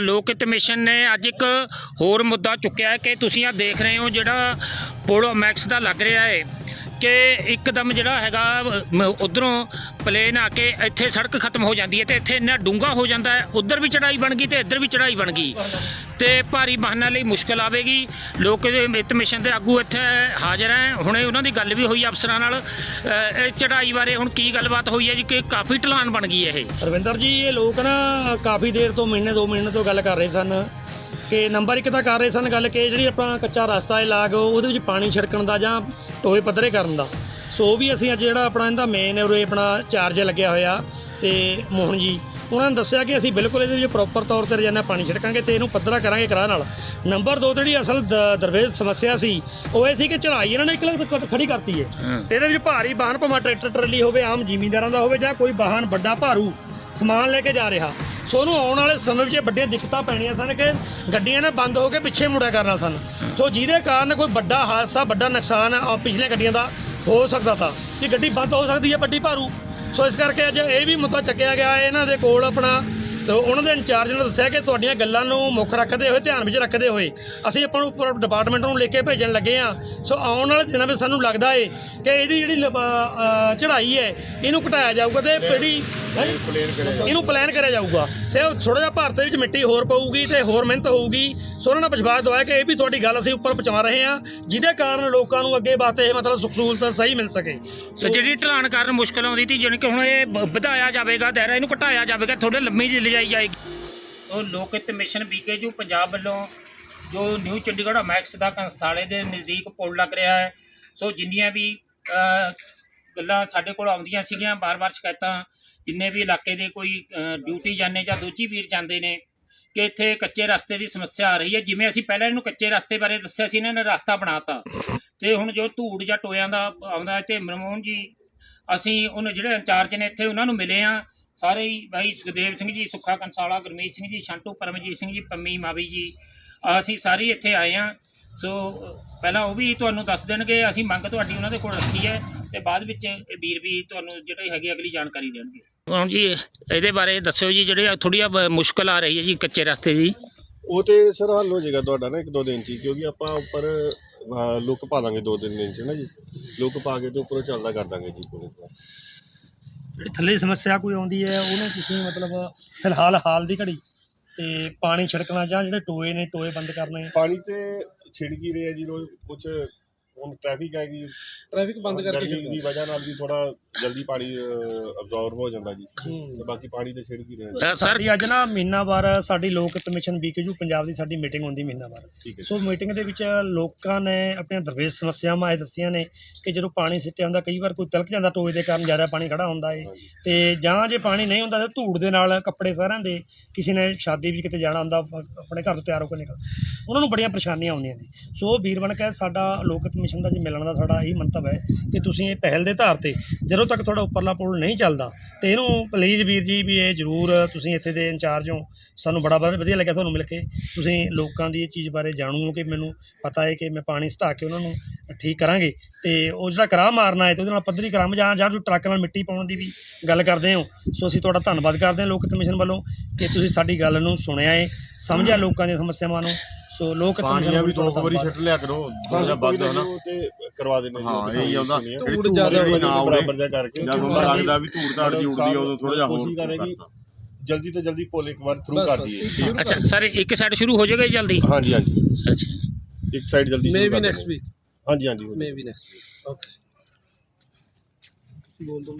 ਲੋਕ ਹਿੱਤ ਮਿਸ਼ਨ ਨੇ ਅੱਜ ਇੱਕ ਹੋਰ ਮੁੱਦਾ ਚੁੱਕਿਆ ਕਿ ਤੁਸੀਂ ਆ ਦੇਖ ਰਹੇ ਹੋ ਜਿਹੜਾ ਪੁਲ ਮੈਕਸ ਦਾ ਲੱਗ ਰਿਹਾ ਹੈ। ਕਿ ਇੱਕਦਮ ਜਿਹੜਾ ਹੈਗਾ ਉਧਰੋਂ ਪਲੇਨ ਆ ਕੇ ਇੱਥੇ ਸੜਕ ਖਤਮ ਹੋ ਜਾਂਦੀ ਹੈ ਤੇ ਇੱਥੇ ਇੰਨਾ ਡੂੰਘਾ ਹੋ ਜਾਂਦਾ ਹੈ, ਉਧਰ ਵੀ ਚੜਾਈ ਬਣ ਗਈ ਤੇ ਇੱਧਰ ਵੀ ਚੜਾਈ ਬਣ ਗਈ। ਤੇ ਭਾਰੀ ਵਾਹਨਾਂ ਲਈ ਮੁਸ਼ਕਲ ਆਵੇਗੀ। ਲੋਕ ਹਿੱਤ ਮਿਸ਼ਨ ਦੇ ਆਗੂ ਇੱਥੇ ਹਾਜ਼ਰ ਹੈ। ਹੁਣੇ ਉਹਨਾਂ ਦੀ ਗੱਲ ਵੀ ਹੋਈ ਅਫਸਰਾਂ ਨਾਲ। ਇਹ ਚੜਾਈ ਬਾਰੇ ਹੁਣ ਕੀ ਗੱਲਬਾਤ ਹੋਈ ਹੈ ਜੀ, ਕਿ ਕਾਫੀ ਢਲਾਨ ਬਣ ਗਈ ਹੈ ਇਹ। ਰਵਿੰਦਰ ਜੀ, ਇਹ ਲੋਕ ਨਾ ਕਾਫੀ ਦੇਰ ਤੋਂ, ਮਹੀਨੇ, ਦੋ ਮਹੀਨੇ ਤੋਂ ਗੱਲ ਕਰ ਰਹੇ ਸਨ। ਕਿ ਨੰਬਰ ਇੱਕ ਤਾਂ ਕਰ ਰਹੇ ਸਨ ਗੱਲ ਕਿ ਜਿਹੜੀ ਆਪਣਾ ਕੱਚਾ ਰਸਤਾ ਹੈ ਲਾਗ ਉਹਦੇ ਵਿੱਚ ਪਾਣੀ ਛਿੜਕਣ ਦਾ ਜਾਂ ਟੋਏ ਪੱਧਰੇ ਕਰਨ ਦਾ। ਸੋ ਉਹ ਵੀ ਅਸੀਂ ਅੱਜ ਜਿਹੜਾ ਆਪਣਾ ਇਹਦਾ ਮੇਨ ਉਰੇ ਆਪਣਾ ਚਾਰਜ ਲੱਗਿਆ ਹੋਇਆ ਤੇ ਮੋਹਨ ਜੀ ਉਹਨਾਂ ਨੇ ਦੱਸਿਆ ਕਿ ਅਸੀਂ ਬਿਲਕੁਲ ਇਹਦੇ ਵਿੱਚ ਪ੍ਰੋਪਰ ਤੌਰ ਤੇ ਰੋਜ਼ਾਨਾ ਪਾਣੀ ਛਿੜਕਾਂਗੇ ਤੇ ਇਹਨੂੰ ਪੱਧਰਾ ਕਰਾਂਗੇ ਕਰਾ ਨਾਲ। ਨੰਬਰ 2 ਜਿਹੜੀ ਅਸਲ ਦ- ਦਰਵੇਸ਼ ਸਮੱਸਿਆ ਸੀ ਉਹ ਇਹ ਸੀ ਕਿ ਚੜਾਈ ਇਹਨਾਂ ਨੇ ਇੱਕ ਲੱਖ ਖੜੀ ਕਰਤੀ ਹੈ। ਤੇ ਇਹਦੇ ਵਿੱਚ ਭਾਰੀ ਵਾਹਨ ਭਾਵੇਂ ਟਰੈਕਟਰ ਟਰਾਲੀ ਹੋਵੇ ਆਮ ਜ਼ਿਮੀਂਦਾਰਾਂ ਦਾ ਹੋਵੇ ਜਾਂ ਕੋਈ ਵਾਹਨ ਵੱਡਾ ਭਾਰੂ ਸਮਾਨ ਲੈ ਕੇ ਜਾ ਰਿਹਾ। ਸੋ ਉਹਨੂੰ ਆਉਣ ਵਾਲੇ ਸਮੇਂ ਵਿੱਚ ਇਹ ਵੱਡੀਆਂ ਦਿੱਕਤਾਂ ਪੈਣੀਆਂ ਸਨ ਕਿ ਗੱਡੀਆਂ ਨੇ ਬੰਦ ਹੋ ਕੇ ਪਿੱਛੇ ਮੁੜਿਆ ਕਰਨਾ ਸਨ। ਸੋ ਜਿਹਦੇ ਕਾਰਨ ਕੋਈ ਵੱਡਾ ਹਾਦਸਾ, ਵੱਡਾ ਨੁਕਸਾਨ ਆ ਪਿਛਲੀਆਂ ਗੱਡੀਆਂ ਦਾ ਹੋ ਸਕਦਾ ਤਾਂ। ਕਿ ਗੱਡੀ ਬੰਦ ਹੋ ਸਕਦੀ ਹੈ ਵੱਡੀ ਭਾਰੂ। ਸੋ ਇਸ ਕਰਕੇ ਅੱਜ ਇਹ ਵੀ ਮੁੱਦਾ ਚੱਕਿਆ ਗਿਆ। ਇਹਨਾਂ ਦੇ ਕੋਲ ਆਪਣਾ ਤੇ ਉਹਨਾਂ ਦੇ ਇੰਚਾਰਜ ਨੇ ਦੱਸਿਆ ਕਿ ਤੁਹਾਡੀਆਂ ਗੱਲਾਂ ਨੂੰ ਮੁੱਖ ਰੱਖਦੇ ਹੋਏ, ਧਿਆਨ ਵਿੱਚ ਰੱਖਦੇ ਹੋਏ ਅਸੀਂ ਆਪਾਂ ਨੂੰ ਉੱਪਰ ਡਿਪਾਰਟਮੈਂਟ ਨੂੰ ਲੈ ਕੇ ਭੇਜਣ ਲੱਗੇ ਆ ਸੋ ਆਉਣ ਵਾਲੇ ਦਿਨਾਂ ਵਿੱਚ ਸਾਨੂੰ ਲੱਗਦਾ ਏ ਕਿ ਇਹਦੀ ਜਿਹੜੀ ਲ- ਚੜ੍ਹਾਈ ਹੈ, ਇਹਨੂੰ ਘਟਾਇਆ ਜਾਊਗਾ ਤੇ ਜਿਹੜੀ ਇਹਨੂੰ ਪਲਾਨ ਕਰਿਆ ਜਾਊਗਾ। ਸੇ ਥੋੜਾ ਜਿਹਾ ਭਾਰਤ ਦੇ ਵਿੱਚ ਮਿੱਟੀ ਹੋਰ ਪਊਗੀ ਤੇ ਹੋਰ ਮਿਹਨਤ ਹੋਊਗੀ। ਸੋ ਉਹਨਾਂ ਨੇ ਵਿਸ਼ਵਾਸ ਦਵਾਇਆ ਕਿ ਇਹ ਵੀ ਤੁਹਾਡੀ ਗੱਲ ਅਸੀਂ ਉੱਪਰ ਪਹੁੰਚਾ ਰਹੇ ਹਾਂ ਜਿਹਦੇ ਕਾਰਨ ਲੋਕਾਂ ਨੂੰ ਅੱਗੇ ਵਾਸਤੇ ਇਹ ਮਤਲਬ ਸੁੱਖ ਸਹੂਲਤ ਸਹੀ ਮਿਲ ਸਕੇ। ਸੋ ਜਿਹੜੀ ਢਲਾਨ ਕਾਰਨ ਮੁਸ਼ਕਲ ਆਉਂਦੀ ਸੀ ਜਾਣੀ ਕਿ ਹੁਣ ਇਹ ਵਧਾਇਆ ਜਾਵੇਗਾ ਦਾਇਰਾ ਇਹਨੂੰ ਘਟਾਇਆ ਜਾਵੇਗਾ ਥੋੜੇ ਲੰਮੀ ਜਿਹੀ ਲਿਜਾਈ ਜਾਏਗੀ। ਸੋ ਲੋਕ ਹਿੱਤ ਮਿਸ਼ਨ ਬੀਕੇਯੂ ਪੰਜਾਬ ਵੱਲੋਂ ਜੋ ਨਿਊ ਚੰਡੀਗੜ੍ਹ ਮੈਕਸ ਦਾ ਕੰਸਾਲੇ ਦੇ ਨਜ਼ਦੀਕ ਪੁਲ ਲੱਗ ਰਿਹਾ ਹੈ। ਸੋ ਜਿੰਨੀਆਂ ਵੀ ਗੱਲਾਂ ਸਾਡੇ ਕੋਲ ਆਉਂਦੀਆਂ ਸੀਗੀਆਂ ਬਾਰ-ਬਾਰ ਸ਼ਿਕਾਇਤਾਂ ਜਿੰਨੇ ਵੀ ਇਲਾਕੇ ਦੇ ਕੋਈ ਡਿਊਟੀ ਜਾਂਦੇ ਜਾਂ ਦੂਜੀ ਵੀਰ ਜਾਂਦੇ ਨੇ, ਕਿ ਇੱਥੇ ਕੱਚੇ ਰਸਤੇ ਦੀ ਸਮੱਸਿਆ ਆ ਰਹੀ ਹੈ। ਜਿਵੇਂ ਅਸੀਂ ਪਹਿਲਾਂ ਇਹਨੂੰ ਕੱਚੇ ਰਸਤੇ ਬਾਰੇ ਦੱਸਿਆ ਸੀ, ਇਹਨਾਂ ਨੇ ਰਸਤਾ ਬਣਾਤਾ। ਤੇ ਹੁਣ ਜੋ ਧੂੜ ਜਾਂ ਟੋਇਆਂ ਦਾ ਆਉਂਦਾ ਹੈ ਤੇ ਮਨਮੋਹਨ ਜੀ, ਅਸੀਂ ਉਹਨੇ ਜਿਹੜੇ ਇੰਚਾਰਜ ਨੇ ਇੱਥੇ, ਉਹਨਾਂ ਨੂੰ ਮਿਲੇ ਆ ਸਾਰੇ ਹੀ ਭਾਈ ਸੁਖਦੇਵ ਸਿੰਘ ਜੀ, ਸੁੱਖਾ ਕੰਸਾਲਾ, ਗੁਰਮੀਤ ਸਿੰਘ ਜੀ, ਸ਼ੰਟੂ ਪਰਮਜੀਤ ਸਿੰਘ ਜੀ, ਪੰਮੀ ਮਾਵੀ ਜੀ, ਅਸੀਂ ਸਾਰੇ ਇੱਥੇ ਆਏ ਆ ਸੋ, ਪਹਿਲਾਂ ਉਹ ਵੀ ਤੁਹਾਨੂੰ ਦੱਸ ਦੇਣਗੇ, ਅਸੀਂ ਮੰਗ ਤੁਹਾਡੀ ਉਹਨਾਂ ਦੇ ਕੋਲ ਰੱਖੀ ਹੈ। ਤੇ ਬਾਅਦ ਵਿੱਚ ਇਹ ਵੀਰ ਵੀ ਤੁਹਾਨੂੰ ਜਿਹੜੀ ਹੈਗੇ, ਅਗਲੀ ਜਾਣਕਾਰੀ ਦੇਣਗੇ। ਹੁਣ ਜੀ ਇਹਦੇ ਬਾਰੇ ਦੱਸਿਓ ਜੀ ਜਿਹੜੇ ਥੋੜੀ ਮੁਸ਼ਕਲ ਆ ਰਹੀ ਹੈ ਜੀ ਕੱਚੇ ਰਸਤੇ ਦੀ। ਉਹ ਤੇ ਸਰ ਹੱਲ ਹੋ ਜਾਏਗਾ ਤੁਹਾਡਾ ਨਾ ਇੱਕ ਦੋ ਦਿਨ ਚ ਹੀ, ਕਿਉਂਕਿ ਆਪਾਂ ਉੱਪਰ ਅਹ, ਲੁੱਕ ਪਾ ਦਾਂਗੇ ਦੋ ਤਿੰਨ ਦਿਨ ਚ ਨਾ ਜੀ। ਲੁੱਕ ਪਾ ਕੇ ਤੇ ਉੱਪਰੋਂ ਚੱਲਦਾ ਕਰ ਦਾਂਗੇ ਜੀ ਜਿਹੜੀ ਥੱਲੇ ਸਮੱਸਿਆ ਕੋਈ ਆਉਂਦੀ ਹੈ ਉਹਨੂੰ ਤੁਸੀਂ ਮਤਲਬ ਫਿਲਹਾਲ ਹਾਲ ਦੀ ਘੜੀ ਤੇ ਪਾਣੀ ਛਿੜਕਣਾ ਜਾਂ ਜਿਹੜੇ ਟੋਏ ਨੇ ਟੋਏ ਬੰਦ ਕਰਨੇ। ਪਾਣੀ ਤੇ ਛਿੜਕ ਹੀ ਰਿਹਾ ਜੀ ਰੋਜ਼ ਕੁਝ ਹੁਣ ਟ੍ਰੈਫਿਕ ਹੈਗੀ ਟ੍ਰੈਫਿਕ ਬੰਦ ਕਰਕੇ ਗਰਮੀ ਦੀ ਵਜ੍ਹਾ ਨਾਲ ਵੀ ਥੋੜਾ ਜਲਦੀ ਪਾਣੀ ਅਬਜ਼ੌਰਬ ਹੋ ਜਾਂਦਾ ਜੀ। ਤੇ ਬਾਕੀ ਪਾਣੀ ਤੇ ਛਿੜਕ ਹੀ ਰਿਹਾ। ਅ, ਸਰ ਸਾਡੀ ਅੱਜ ਨਾ ਮਹੀਨਾਵਾਰ ਸਾਡੀ ਲੋਕ ਕਮਿਸ਼ਨ ਬੀਕੇਯੂ ਪੰਜਾਬ ਦੀ ਸਾਡੀ ਮੀਟਿੰਗ ਹੁੰਦੀ ਮਹੀਨਾਵਾਰ ਸੋ ਮੀਟਿੰਗ ਦੇ ਵਿੱਚ ਲੋਕਾਂ ਨੇ ਆਪਣੀਆਂ ਦਰਵੇਸ਼ ਸਮੱਸਿਆਵਾਂ ਇਹ ਦੱਸੀਆਂ ਨੇ ਕਿ ਜਦੋਂ ਪਾਣੀ ਸਿੱਟਿਆ ਹੁੰਦਾ ਕਈ ਵਾਰ ਕੋਈ ਤਿਲਕ ਜਾਂਦਾ ਟੋਏ ਦੇ ਕਾਰਨ ਜ਼ਿਆਦਾ ਪਾਣੀ ਖੜਾ ਹੁੰਦਾ ਹਾਂਜੀ। ਤੇ ਜਾਂ ਜੇ ਪਾਣੀ ਨਹੀਂ ਹੁੰਦਾ ਤਾਂ ਧੂੜ ਦੇ ਨਾਲ ਕੱਪੜੇ ਸਾਰਿਆਂ ਦੇ ਕਿਸੇ ਨੇ ਸ਼ਾਦੀ ਵਿੱਚ ਕਿਤੇ ਜਾਣਾ ਹੁੰਦਾ ਆਪਣੇ ਘਰ ਤੋਂ ਤਿਆਰ ਹੋ ਕੇ ਨਿਕਲ। ਉਹਨਾਂ ਨੂੰ ਬੜੀਆਂ ਪਰੇਸ਼ਾਨੀਆਂ ਆਉਂਦੀਆਂ ਨੇ। ਸੋ ਵੀਰ ਬਣ ਕੇ ਸਾਡਾ ਲੋਕਤ ਕਮਿਸ਼ਨ ਦਾ ਜੀ ਮਿਲਣ ਦਾ ਸਾਡਾ ਇਹ ਮੰਤਵ ਹੈ ਕਿ ਤੁਸੀਂ ਇਹ ਪਹਿਲ ਦੇ ਆਧਾਰ ਤੇ ਜਦੋਂ ਤੱਕ ਤੁਹਾਡਾ ਉੱਪਰਲਾ ਪੁਲ ਨਹੀਂ ਚੱਲਦਾ ਤੇ ਇਹਨੂੰ ਪਲੀਜ਼ ਵੀਰ ਜੀ ਵੀ ਇਹ ਜ਼ਰੂਰ ਤੁਸੀਂ ਇੱਥੇ ਦੇ ਇੰਚਾਰਜ ਹੋ। ਸਾਨੂੰ ਬੜਾ ਬੜਾ ਵਧੀਆ ਲੱਗਿਆ ਤੁਹਾਨੂੰ ਮਿਲ ਕੇ। ਤੁਸੀਂ ਲੋਕਾਂ ਦੀ ਇਹ ਚੀਜ਼ ਬਾਰੇ ਜਾਣੂ ਹੋ ਕਿ ਮੈਨੂੰ ਪਤਾ ਹੈ ਕਿ ਮੈਂ ਪਾਣੀ ਸਟਾ ਕੇ ਉਹਨਾਂ ਨੂੰ ਠੀਕ ਕਰਾਂਗੇ। ਤੇ ਉਹ ਜਿਹੜਾ ਕਰਾਹ ਮਾਰਨਾ ਹੈ ਤੇ ਉਹਦੇ ਨਾਲ ਪੱਧਰੀ ਕਰਾਮ ਜਾਂ ਜਾਂ ਤੁਸੀਂ ਟਰੱਕ ਨਾਲ ਮਿੱਟੀ ਪਾਉਣ ਦੀ ਵੀ ਗੱਲ ਕਰਦੇ ਹੋ। ਸੋ ਅਸੀਂ ਤੁਹਾਡਾ ਧੰਨਵਾਦ ਕਰਦੇ ਹਾਂ ਲੋਕ ਕਮਿਸ਼ਨ ਵੱਲੋਂ ਕਿ ਤੁਸੀਂ ਸਾਡੀ ਗੱਲ ਨੂੰ ਸੁਣਿਆ ਹੈ ਸਮਝਿਆ ਲੋਕਾਂ ਦੀਆਂ ਸਮੱਸਿਆਵਾਂ ਨੂੰ। ਸੋ ਲੋਕ ਪਾਣੀਆਂ ਵੀ ਦੋ ਕੁ ਵਾਰੀ ਛੱਡ ਲਿਆ ਕਰੋ ਜਾਂ ਵੱਧ ਹਨਾ? ਕਰਵਾ ਦੇਣਾ ਜੀ, ਹਾਂ, ਇਹੀ ਆਉਂਦਾ। ਜਿਹੜੀ ਧੂੜ ਜ਼ਿਆਦਾ ਜਿਹੜੀ ਨਾ ਕਰਕੇ। ਜਾਂ ਤੁਹਾਨੂੰ ਲੱਗਦਾ ਵੀ ਧੂੜ ਧਾੜ ਦੀ ਉੱਡਦੀ ਆ ਉਦੋਂ ਥੋੜਾ ਜਿਹਾ ਹੋਰ ਕੋਸ਼ਿਸ਼ ਕਰੇਗੀ ਕਰਤਾ। ਜਲਦੀ ਤੋਂ ਜਲਦੀ ਪੁੱਲ ਇੱਕ ਵਾਰ ਥਰੂ ਕਰ। ਦਈਏ। ਅੱਛਾ ਸਰ ਇੱਕ ਸਾਈਡ ਸ਼ੁਰੂ ਹੋ ਜਾਏਗਾ ਜਲਦੀ? ਹਾਂਜੀ ਹਾਂਜੀ। ਅੱਛਾ। ਇੱਕ ਸਾਈਡ ਜਲਦੀ ਮੇ ਵੀ ਨੈਕਸਟ ਦਿੰਦੇ ਵੀਕ। ਹਾਂਜੀ ਹਾਂਜੀ ਮੇ ਵੀ ਨੈਕਸਟ ਵੀਕ ਓਕੇ ਬੋਲ ਦੋ।